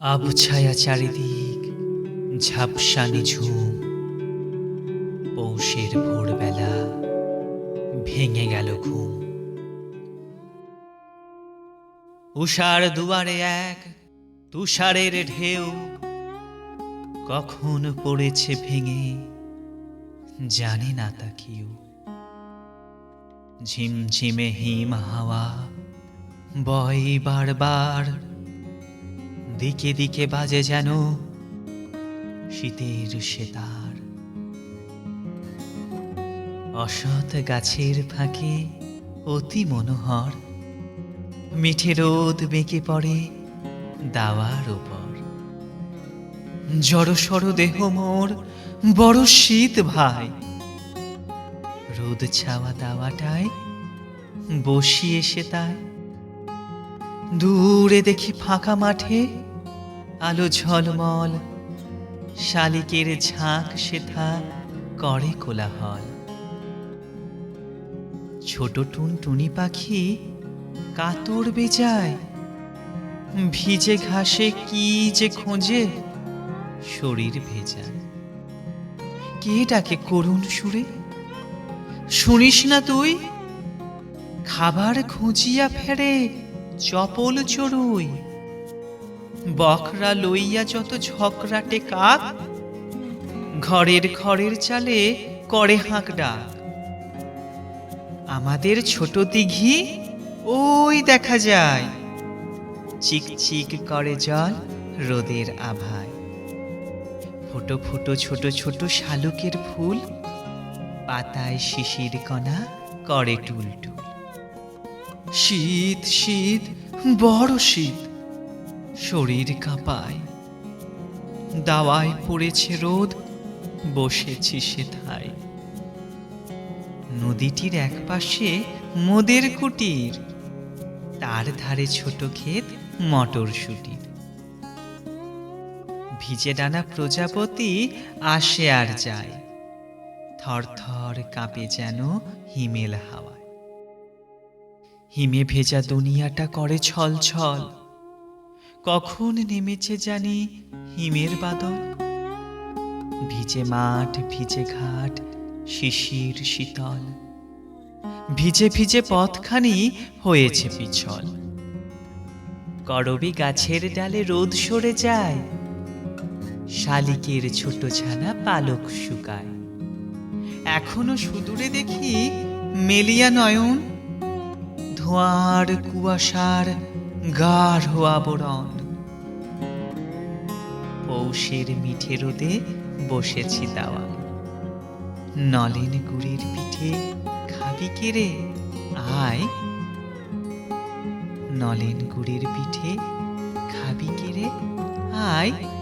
আবছায়া চারিদিক, ঝাপসা নিঝুম। পৌষের ভোরবেলা ভেঙে গেল ঘুম। উষার দুয়ারে এক, তুষারের ঢেউ। কখন পড়েছে ভেঙে, জানে না তা কেউ। ঝিমঝিমে হিম হাওয়া, বয় বারবার দিকে দিকে বাজে যেন শীতের সেতার। অসৎ গাছের ফাঁকে অতি মনোহর, মিঠে রোদ বেঁকে পড়ে দাওয়ার ওপর জড়সড় দেহ মোর বড় শীত ভাই, রোদ ছাওয়া দাওয়াটায় বসিয়ে সে তাই দূরে দেখি ফাঁকা মাঠে আলো ঝলমল, শালিকের ঝাঁক সেথা করে কোলাহল। ছোট টুনটুনি পাখি কাতর বেজায়, ভিজে ঘাসে কি যে খোঁজে শরীর ভেজায় কে ডাকে করুণ সুরে? শুনিস না তুই? খাবার খুঁজিয়া ফেরে চপল চড়ুই। বকরা লইয়া যত ঝকরাটে কাক, ঘরের ঘরের চালে করে হাঁক ডাক। আমাদের ছোট দিঘি ওই দেখা যায় চিক চিক করে জল রোদের আভায়। ফোটো ফোটো ছোট ছোট শালুকের ফুল, পাতায় শিশির কণা করে টুলটুল। শীত শীত, বড় শীত শরীর কাঁপায়। দাওয়ায় পড়েছে রোদ, বসেছি সেথায়। নদীটির একপাশে মোদের কুটির, তার ধারে ছোট ক্ষেত মটরশুটির। ভিজে ডানা প্রজাপতি আসে আর যায়, থর থর কাঁপে যেন হিমেল হাওয়ায়। হিমে ভেজা দুনিয়াটা করে ছল ছল কখন নেমেছে জানি হিমের বাদল। ভিজে মাঠ, ভিজে ঘাট, শিশির, শীতল। ভিজে ভিজে পথখানি হয়েছে পিছল। করবি গাছের ডালে রোদ সরে যায়। শালিকের ছোট ছানা পালক শুকায়। এখনও সুদূরে দেখি মেলিয়া নয়ন। ধোঁয়ার কুয়াশার গাঢ় আবরণ। পৌষের মিঠে রোদে বসেছি দাওয়া নলেন গুড়ের পিঠে খাবি কেড়ে আয়। নলেন গুড়ের পিঠে খাবি কেড়ে আয়।